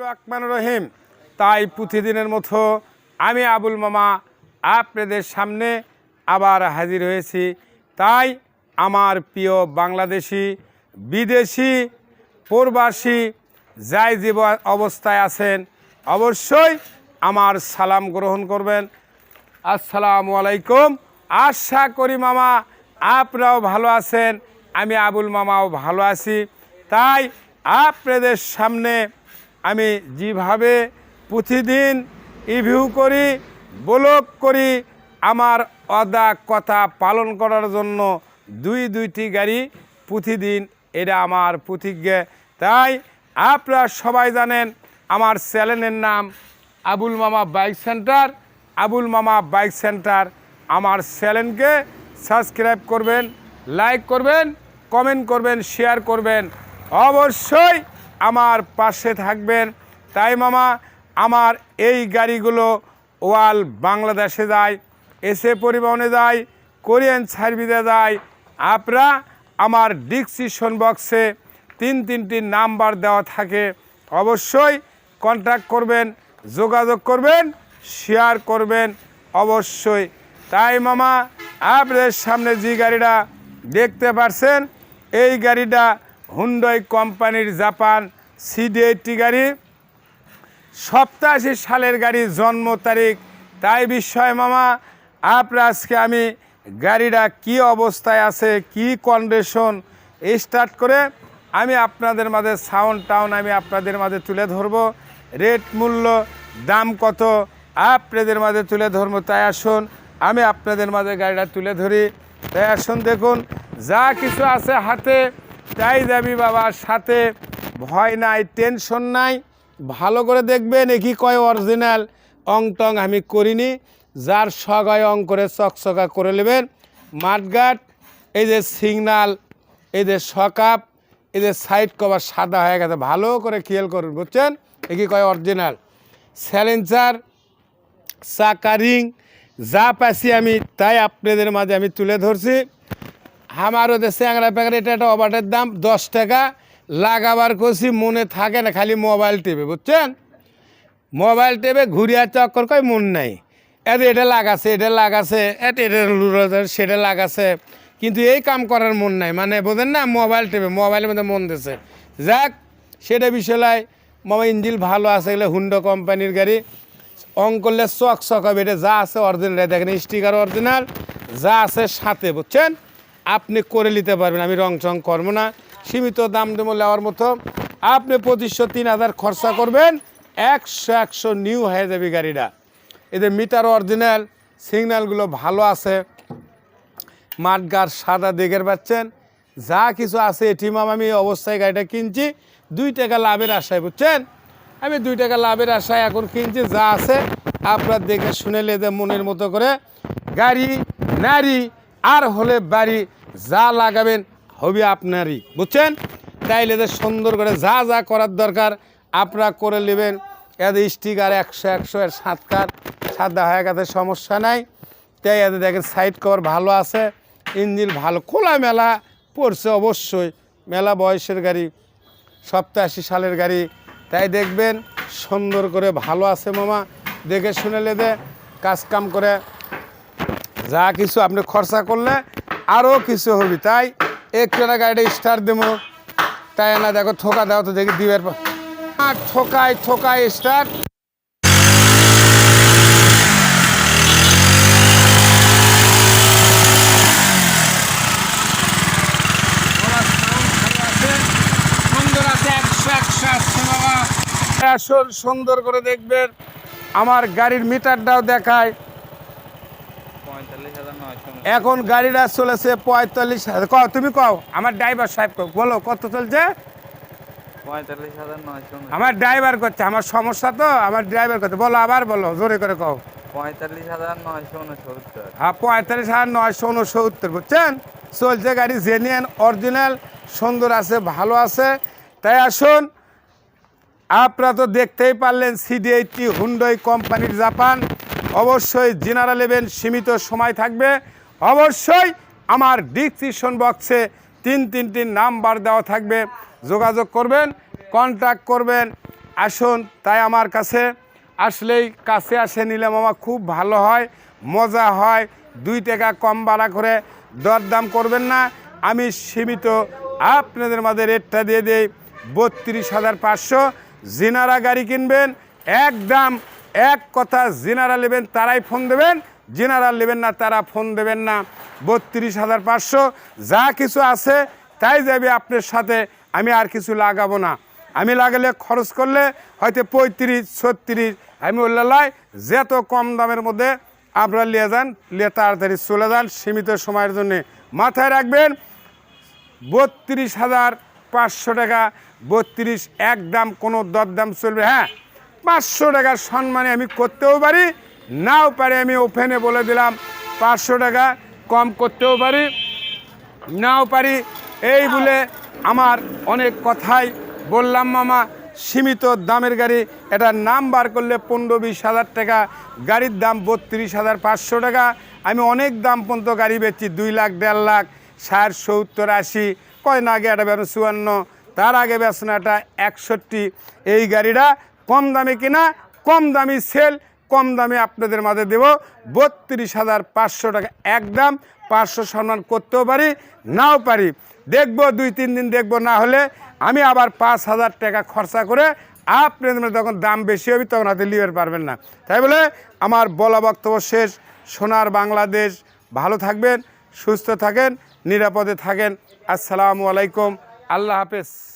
রহমান রহিম। তাই প্রতিদিনের মতো আমি আবুল মামা আপনাদের সামনে আবার হাজির হয়েছি। তাই আমার প্রিয় বাংলাদেশি, বিদেশি, প্রবাসী যাই জীব অবস্থায় আছেন, অবশ্যই আমার সালাম গ্রহণ করবেন। আসসালামু আলাইকুম। আশা করি মামা আপনারাও ভালো আছেন, আমি আবুল মামাও ভালো আছি। তাই আপনাদের সামনে আমি যেভাবে প্রতিদিন রিভিউ করি ব্লগ করি, আমার অদা কথা পালন করার জন্য দুই দুইটি গাড়ি প্রতিদিন এটা আমার প্রতিজ্ঞা। তাই আপনারা সবাই জানেন আমার চ্যানেলের নাম আবুল মামা বাইক সেন্টার। আবুল মামা বাইক সেন্টার আমার চ্যানেলকে সাবস্ক্রাইব করবেন, লাইক করবেন, কমেন্ট করবেন শেয়ার করবেন। অবশ্যই আমার পাশে থাকবেন। তাই মামা, আমার এই গাড়িগুলো ওয়াল বাংলাদেশে যায়, এসে পরিবহনে যায়, কোরিয়ান সার্ভিসে যায়। আপনারা আমার ডিসক্রিপশন বক্সে তিন তিনটি নাম্বার দেওয়া থাকে। অবশ্যই কন্ট্যাক্ট করবেন, যোগাযোগ করবেন, শেয়ার করবেন অবশ্যই। তাই মামা, আপনাদের সামনে যে গাড়িটা দেখতে পারছেন, এই গাড়িটা হুন্ডই কোম্পানির জাপান সিডি এইটটি গাড়ি। সপ্তাশি সালের গাড়ির জন্ম তারিখ। তাই বিস্ময় মামা আপনার আজকে আমি গাড়িটা কি অবস্থায় আছে, কি কন্ডিশন স্টার্ট করে আমি আপনাদের মাঝে সাউন্ড টাউন আমি আপনাদের মাঝে তুলে ধরবো। রেট মূল্য, দাম কত, আপনাদের মাঝে তুলে ধরবো। তাই আসুন, আমি আপনাদের মাঝে গাড়িটা তুলে ধরি। তাই আসুন দেখুন, যা কিছু আছে হাতে তাই যাবি বাবার সাথে ভয় নাই টেনশন নাই। ভালো করে দেখবেন একই কয় অরিজিনাল অং টং আমি করিনি। যার সগায় অং করে চকচকা করে নেবেন। মাঠগাট এই যে সিগনাল এই যে সকাপ, এই যে সাইড কভার সাদা হয়ে গেছে। ভালো করে খেয়াল করুন, বুঝছেন? একই কয় অরিজিনাল স্যালেন্সার চাকা রিং যা পাইছি আমি, তাই আপনাদের মাঝে আমি তুলে ধরছি। আমার ওদের স্যাংরা প্যাংরা এটা একটা অবাটের দাম, দশ টাকা। লাগাবার করছি মনে থাকে না, খালি মোবাইল টেপে, বুঝছেন? মোবাইল টেপে ঘুরিয়া চক্কর কয়, মন নাই। এত এটা লাগাছে এটা লাগাছে এত এটা সেটা লাগাছে। কিন্তু এই কাম করার মন নাই। মানে বোঝেন না, মোবাইল টেপে, মোবাইলের মধ্যে মন দিছে। যাক, সেটা বিষয় মামা ইঞ্জিল ভালো আছে, এগুলো হুন্ডো কোম্পানির গাড়ি। অং করলে চক চক হবে এটা যা আছে অরিজিনাল দেখেন স্টিকার অরিজিনাল যা আছে সাথে, বুঝছেন? আপনি করে নিতে পারবেন। আমি রং চং করব না। সীমিত দাম দেবো নেওয়ার মতো। আপনি পঁচিশশো, তিন হাজার খরচা করবেন। একশো একশো নিউ হয়ে যাবে গাড়িটা। এদের মিটার অরিজিনাল সিগন্যালগুলো ভালো আছে। মাঠগার সাদা দিকের পাচ্ছেন। যা কিছু আছে এটিমাম আমি অবস্থায় গাড়িটা কিনছি। দুই টাকা লাভের আশায়, বুঝছেন? আমি দুই টাকা লাভের আশায় এখন কিনছি, যা আছে। আপনার দেখে শুনে লেদে মনের মতো করে। গাড়ি, নারী আর হলে বাড়ি যা লাগাবেন হবে আপনারই। বুঝছেন? তাই লেদে সুন্দর করে যা যা করার দরকার, আপনারা করে নেবেন। এদের স্টিকার একশো একশো, এর সাতকার সাদা হয়ে গেছে, সমস্যা নাই। তাই এদের দেখেন সাইড কভার ভালো আছে, ইঞ্জিন ভালো খোলা মেলা পড়ছে অবশ্যই। মেলা বয়সের গাড়ি সপ্তাশি সালের গাড়ি। তাই দেখবেন সুন্দর করে ভালো আছে মামা। দেখে শুনে লেদে, কাজ কাম করে যা কিছু আপনি খরচা করলে আরও কিছু হবে, তাই একটা গাড়িটা স্টার্ট দেবো। তাই না, দেখো ঠোকা দাও তো দেখি দিবের পর আর ঠোকায় ঠোকায় স্টার্ট সুন্দর করে দেখবেন। আমার গাড়ির মিটারটাও দেখায়। এখন গাড়িটা চলেছে পঁয়তাল্লিশ হাজার। কও তুমি কও আমার ড্রাইভার সাহেব কও বলো কত চলছে? আমার ড্রাইভার করছে আমার সমস্যা তো আমার ড্রাইভার করছে। বলো আবার বলো জোরে করে কও। পঁয়তাল্লিশ হাজার নয়শো উনসত্তর। হ্যাঁ পঁয়তাল্লিশ হাজার নয়শো উনসত্তর বুঝছেন? চলছে গাড়ি জেনিয়ান অরিজিনাল সুন্দর আছে ভালো আছে। তাই আসুন আপনারা তো দেখতেই পারলেন সিডি এইটটি হুন্ডই কোম্পানির জাপান। অবশ্যই জেনারা নেবেন সীমিত সময় থাকবে। অবশ্যই আমার ডিসক্রিপশন বক্সে তিন তিনটি নাম্বার দেওয়া থাকবে। যোগাযোগ করবেন কন্ট্যাক্ট করবেন, আসুন, তাই আমার কাছে। আসলেই কাছে আসে নিলে মামা খুব ভালো হয়, মজা হয়, দুই টাকা কম ভাড়া করে দরদাম করবেন না। আমি সীমিত, আপনাদের মাঝে রেটটা দিয়ে দিই। বত্রিশ হাজার পাঁচশো। জিনারা গাড়ি কিনবেন, একদম এক কথা জিনারা নেবেন তারাই ফোন দেবেন, জিনারা নেবেন না, তারা ফোন দেবেন না। বত্রিশ হাজার পাঁচশো, যা কিছু আছে তাই যাবে আপনার সাথে, আমি আর কিছু লাগাবো না। আমি লাগালে খরচ করলে হয়তো পঁয়ত্রিশ, ছত্রিশ, আমি বললাই যত কম দামের মধ্যে আপনারা নিয়ে যান, নিয়ে তাড়াতাড়ি চলে যান সীমিত সময়ের জন্যে। মাথায় রাখবেন, বত্রিশ হাজার পাঁচশো টাকা, বত্রিশ একদম কোনো দরদাম চলবে। হ্যাঁ পাঁচশো টাকার সম্মানে আমি করতেও পারি, নাও পারি আমি ওপেনে বলে দিলাম পাঁচশো টাকা কম করতেও পারি, নাও পারি। এই বলে আমার অনেক কথাই বললাম মামা, সীমিত দামের গাড়ি, এটা নাম বার করলে পনেরো বিশ হাজার টাকা, গাড়ির দাম বত্রিশ হাজার পাঁচশো টাকা। আমি অনেক দাম পর্যন্ত গাড়ি বেচছি দুই লাখ, দেড় লাখ, ষাট, সত্তর, আশি কয়দিন আগে একটা বেরো চুয়ান্ন, তার আগে বেচন একটা একষট্টি। এই গাড়িটা কম দামে কিনা, কম দামি সেল কম দামে আপনাদের মাঝে দেব। বত্রিশ হাজার পাঁচশো টাকা একদম পাঁচশো সম্মান করতেও পারি, নাও পারি। দেখব, দুই, তিন দিন দেখব, না হলে আমি আবার পাঁচ হাজার টাকা খরচা করে আপনাদের যখন দাম বেশি হবে, তখন হাতে লিবার পারবেন না। তাই বলে আমার বলা বক্তব্য শেষ। সোনার বাংলাদেশ, ভালো থাকবেন, সুস্থ থাকেন, নিরাপদে থাকেন। আসসালামু আলাইকুম। আল্লাহ হাফেজ।